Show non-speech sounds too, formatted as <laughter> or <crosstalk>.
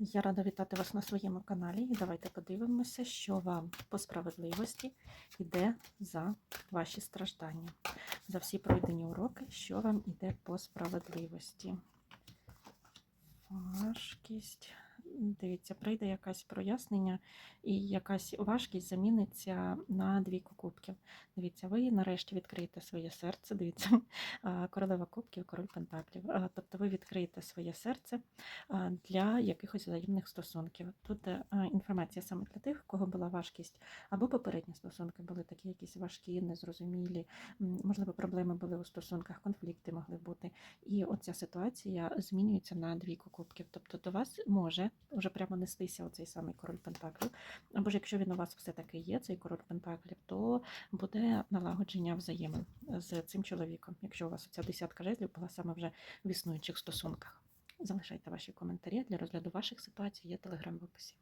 Я рада вітати вас на своєму каналі. І давайте подивимося, що вам по справедливості йде за ваші страждання. За всі пройдені уроки, що вам йде по справедливості. Важкість. Дивіться, прийде якесь прояснення, і якась важкість заміниться на двійку кубків. Дивіться, ви нарешті відкриєте своє серце. Дивіться, <laughs> королева кубків, король пентаклів. Тобто ви відкриєте своє серце для якихось взаємних стосунків. Тут е, інформація саме для тих, у кого була важкість, або попередні стосунки були такі якісь важкі, незрозумілі, можливо, проблеми були у стосунках, конфлікти могли бути. І оця ситуація змінюється на двійку кубків. Тобто до вас може вже прямо нестися оцей самий король пентаклів. Або ж якщо він у вас все-таки є, цей король пентаклів, то буде налагодження взаємин з цим чоловіком, якщо у вас ця десятка жезлів була саме вже в існуючих стосунках. Залишайте ваші коментарі для розгляду ваших ситуацій, є телеграм в описі.